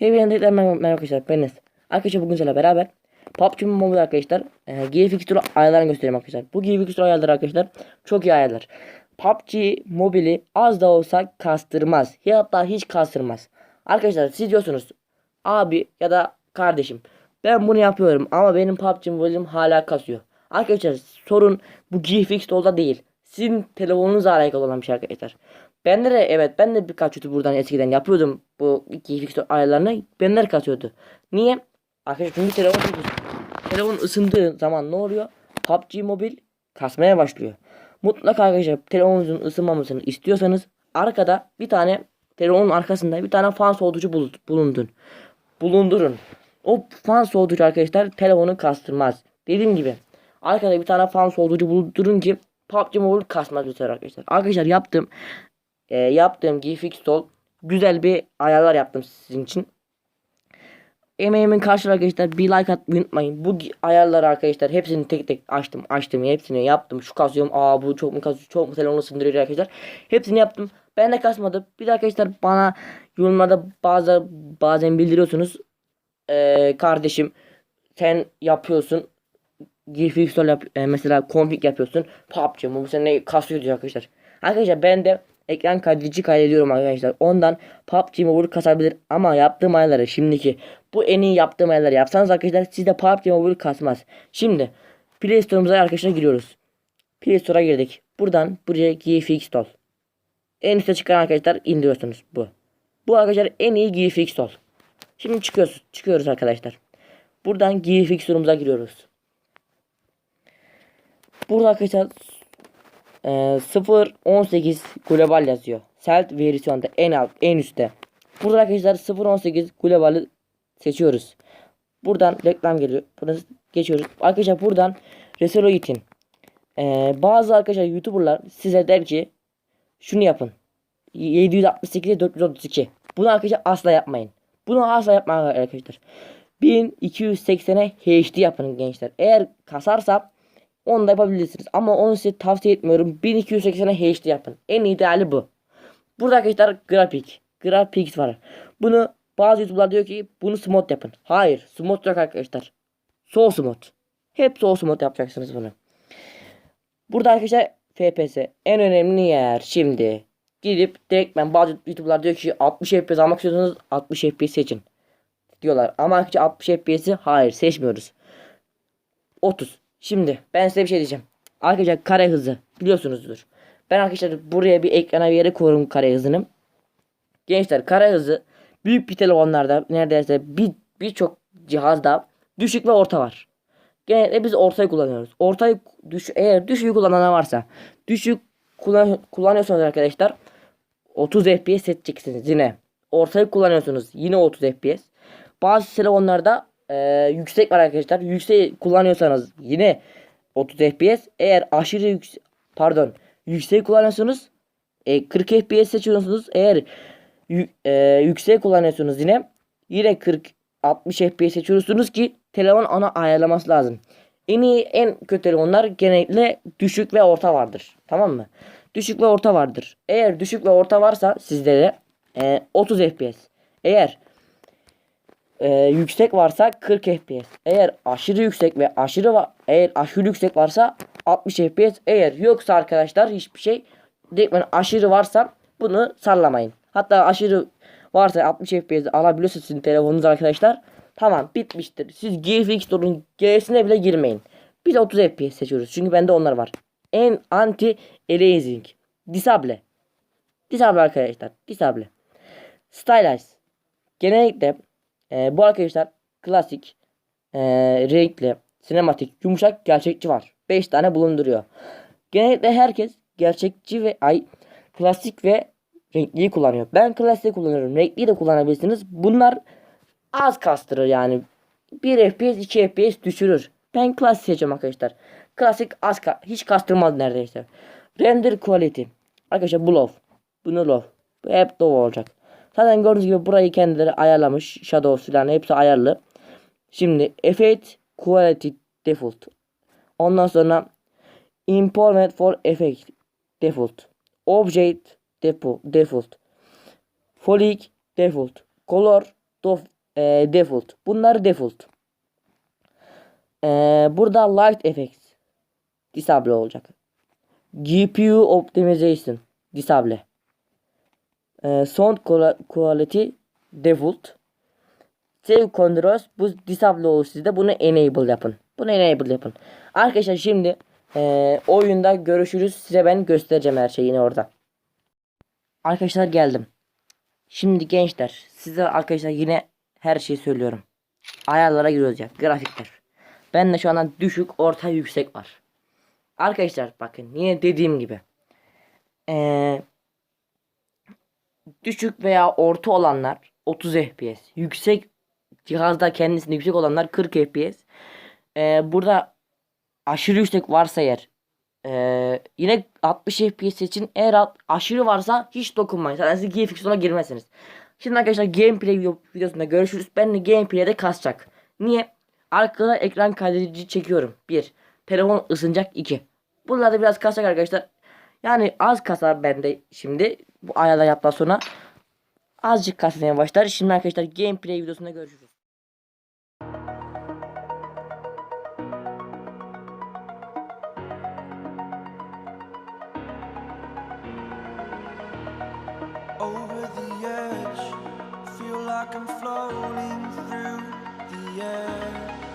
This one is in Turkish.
Hepinize tekrar merhaba arkadaşlar. Ben Enes. Arkadaşlar bugün sizlerle beraber PUBG Mobile arkadaşlar e, GFX Tour ayarlarını göstereyim arkadaşlar. Bu GFX Tour ayarları arkadaşlar çok iyi ayarlar. PUBG Mobile'i az da olsa kastırmaz. Ya hatta hiç kastırmaz. Arkadaşlar siz diyorsunuz abi ya da kardeşim ben bunu yapıyorum ama benim PUBG Mobile'im hala kasıyor. Arkadaşlar sorun bu GFX Tour'da değil. Sizin telefonunuzla alakalı olan bir şey arkadaşlar. Ben de evet ben de birkaç YouTuber'dan eskiden yapıyordum bu GFX ayarlarını. Benler kasıyordu. Niye? Arkadaşlar çünkü telefon telefon ısındığı zaman ne oluyor? PUBG Mobile kasmaya başlıyor. Mutlaka arkadaşlar telefonunuzun ısınmamasını istiyorsanız arkada bir tane telefonun arkasında bir tane fan soğutucu bul- bulundun. Bulundurun. O fan soğutucu arkadaşlar telefonu kastırmaz. Dediğim gibi arkada bir tane fan soğutucu bulundurun ki PUBG Mobile kasmaz sefer arkadaşlar. Arkadaşlar yaptım e, yaptığım GFX Tool güzel bir ayarlar yaptım sizin için. Emeğimin karşılığı arkadaşlar bir like atmayı unutmayın. Bu ayarları arkadaşlar hepsini tek tek açtım. Açtım hepsini yaptım. Şu kasıyorum. Aa bu çok mu kasıyor? Çok mu telefonu sındırıyor arkadaşlar. Hepsini yaptım. Ben de kasmadı. Bir de arkadaşlar bana yorumlarda bazı bazen bildiriyorsunuz. Ee, kardeşim sen yapıyorsun. Tool yap, e, mesela config yapıyorsun. PUBG bu sene kasıyor diyor arkadaşlar. Arkadaşlar ben de ekran kaydedici kaydediyorum arkadaşlar. Ondan PUBG Mobile kasabilir ama yaptığım ayarları şimdiki bu en iyi yaptığım ayarları yapsanız arkadaşlar sizde PUBG Mobile kasmaz. Şimdi Play Store'umuza arkadaşlar giriyoruz. Play Store'a girdik. Buradan buraya GFX Tool. En üstte çıkan arkadaşlar indiriyorsunuz bu. Bu arkadaşlar en iyi GFX Tool. Şimdi çıkıyoruz, çıkıyoruz arkadaşlar. Buradan GFX Tool'umuza giriyoruz. Burada arkadaşlar e, 0.18 global yazıyor. Selt versiyonda en alt en üstte. Burada arkadaşlar 0.18 globali seçiyoruz. Buradan reklam geliyor. Buradan geçiyoruz. Arkadaşlar buradan Resolute'in e, bazı arkadaşlar YouTuber'lar size der ki şunu yapın. 768'e 432. Bunu arkadaşlar asla yapmayın. Bunu asla yapmayın arkadaşlar. 1280'e HD yapın gençler. Eğer kasarsa onu da yapabilirsiniz. Ama onu size tavsiye etmiyorum. 1280'e HD yapın. En ideali bu. Burada arkadaşlar grafik. Grafik var. Bunu bazı YouTube'lar diyor ki bunu smooth yapın. Hayır. Smooth yok arkadaşlar. Soul smooth. Hep soul smooth yapacaksınız bunu. Burada arkadaşlar FPS en önemli yer şimdi. Gidip direkt ben bazı YouTube'lar diyor ki 60 FPS almak istiyorsanız 60 FPS seçin. Diyorlar. Ama arkadaşlar 60 FPS'i hayır seçmiyoruz. 30. Şimdi ben size bir şey diyeceğim. Arkadaşlar kare hızı biliyorsunuzdur. Ben arkadaşlar buraya bir ekrana bir yere koyuyorum kare hızını. Gençler kare hızı büyük bir telefonlarda neredeyse bir birçok cihazda düşük ve orta var. Genellikle biz ortayı kullanıyoruz. Ortayı düş eğer düşüğü kullanan varsa düşük kullan kullanıyorsanız arkadaşlar 30 FPS seçeceksiniz yine. Ortayı kullanıyorsunuz yine 30 FPS. Bazı telefonlarda e, yüksek var arkadaşlar. Yüksek kullanıyorsanız yine 30 FPS. Eğer aşırı yüksek pardon yüksek kullanıyorsunuz e, 40 FPS seçiyorsunuz. Eğer e, yüksek kullanıyorsunuz yine yine 40 60 FPS seçiyorsunuz ki telefon ana ayarlaması lazım. En iyi en kötü telefonlar genellikle düşük ve orta vardır. Tamam mı? Düşük ve orta vardır. Eğer düşük ve orta varsa sizde de e, 30 FPS. Eğer e, yüksek varsa 40 FPS. Eğer aşırı yüksek ve aşırı va- eğer aşırı yüksek varsa 60 FPS. Eğer yoksa arkadaşlar hiçbir şey direkt aşırı varsa bunu sallamayın. Hatta aşırı varsa 60 FPS alabiliyorsa sizin telefonunuz arkadaşlar. Tamam bitmiştir. Siz GFX Store'un G'sine bile girmeyin. Biz 30 FPS seçiyoruz. Çünkü bende onlar var. En anti aliasing. Disable. Disable arkadaşlar. Disable. Stylize. Genellikle e, bu arkadaşlar klasik, e, renkli, sinematik, yumuşak, gerçekçi var. 5 tane bulunduruyor. Genellikle herkes gerçekçi ve ay klasik ve renkliyi kullanıyor. Ben klasik kullanıyorum. Renkliyi de kullanabilirsiniz. Bunlar az kastırır yani. 1 FPS 2 FPS düşürür. Ben klasik seçeceğim arkadaşlar. Klasik az ka- hiç kastırmaz neredeyse. Render quality. Arkadaşlar bu low. Bunu low. Bu hep low olacak. Zaten gördüğünüz gibi burayı kendileri ayarlamış. Shadow falan hepsi ayarlı. Şimdi effect quality default. Ondan sonra import for effect default. Object default. Folic default. Color dof- e, default. Bunlar default. E, burada light effects disable olacak. GPU optimization disable. E, sound quali- quality default. Save controls bu disable olur sizde bunu enable yapın. Bunu enable yapın. Arkadaşlar şimdi e, oyunda görüşürüz. Size ben göstereceğim her şeyi yine orada. Arkadaşlar geldim. Şimdi gençler size arkadaşlar yine her şeyi söylüyorum. Ayarlara giriyoruz ya grafikler. Ben de şu anda düşük orta yüksek var. Arkadaşlar bakın yine dediğim gibi. Ee, düşük veya orta olanlar 30 FPS. Yüksek cihazda kendisinde yüksek olanlar 40 FPS. Ee, burada aşırı yüksek varsa eğer ee, yine 60 FPS için eğer aşırı varsa hiç dokunmayın. Zaten siz GFX'e girmezsiniz. Şimdi arkadaşlar gameplay video- videosunda görüşürüz. Ben de gameplay'de kasacak. Niye? Arkada ekran kaydedici çekiyorum. 1. Telefon ısınacak 2. Bunlar da biraz kasacak arkadaşlar. Yani az kasar bende şimdi. Bu ayarlar yaptıktan sonra azıcık kasmaya başlar. Şimdi arkadaşlar gameplay videosunda görüşürüz. I'm floating through the air.